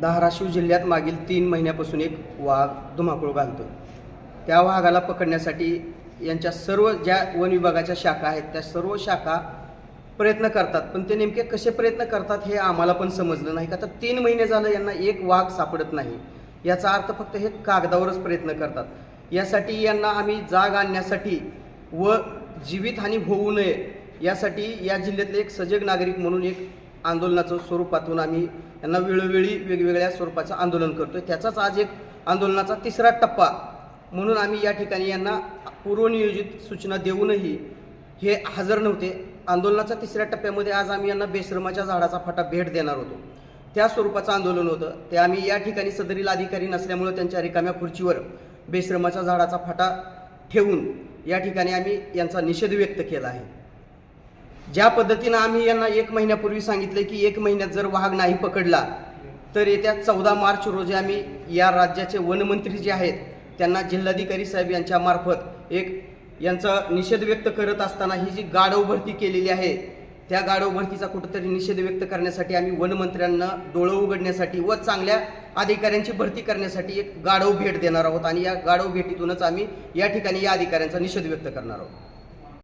धाराशिव जिल्ह्यात मागील तीन महिन्यापासून एक वाघ धुमाकूळ घालतो त्या वाघाला पकडण्यासाठी यांच्या सर्व ज्या वन विभागाच्या शाखा आहेत त्या सर्व शाखा प्रयत्न करतात. पण ते नेमके कसे प्रयत्न करतात हे आम्हाला पण समजलं नाही. का तर तीन महिने झालं यांना एक वाघ सापडत नाही. याचा अर्थ फक्त हे कागदावरच प्रयत्न करतात. यासाठी यांना आम्ही जाग आणण्यासाठी व जीवितहानी होऊ नये यासाठी या जिल्ह्यातले एक सजग नागरिक म्हणून एक आंदोलनाचं स्वरूपातून आम्ही यांना वेळोवेळी वेगवेगळ्या स्वरूपाचं आंदोलन करतो आहे त्याचाच आज एक आंदोलनाचा तिसरा टप्पा. म्हणून आम्ही या ठिकाणी यांना पूर्वनियोजित सूचना देऊनही हे हजर नव्हते. आंदोलनाच्या तिसऱ्या टप्प्यामध्ये आज आम्ही यांना बेश्रमाच्या झाडाचा फाटा भेट देणार होतो. त्या स्वरूपाचं आंदोलन होतं. ते आम्ही या ठिकाणी सदरील अधिकारी नसल्यामुळं त्यांच्या रिकाम्या खुर्चीवर बेश्रमाच्या झाडाचा फाटा ठेवून या ठिकाणी आम्ही यांचा निषेध व्यक्त केला आहे. ज्या पद्धतीनं आम्ही यांना एक महिन्यापूर्वी सांगितलं की एक महिन्यात जर वाघ नाही पकडला तर येत्या चौदा मार्च रोजी आम्ही या राज्याचे वनमंत्री जे आहेत त्यांना जिल्हाधिकारी साहेब यांच्या मार्फत एक यांचा निषेध व्यक्त करत असताना ही जी गाढव भरती केलेली आहे त्या गाढव भरतीचा कुठंतरी निषेध व्यक्त करण्यासाठी आम्ही वनमंत्र्यांना डोळं उघडण्यासाठी व चांगल्या अधिकाऱ्यांची भरती करण्यासाठी एक गाढव भेट देणार आहोत आणि या गाढव भेटीतूनच आम्ही या ठिकाणी या अधिकाऱ्यांचा निषेध व्यक्त करणार आहोत.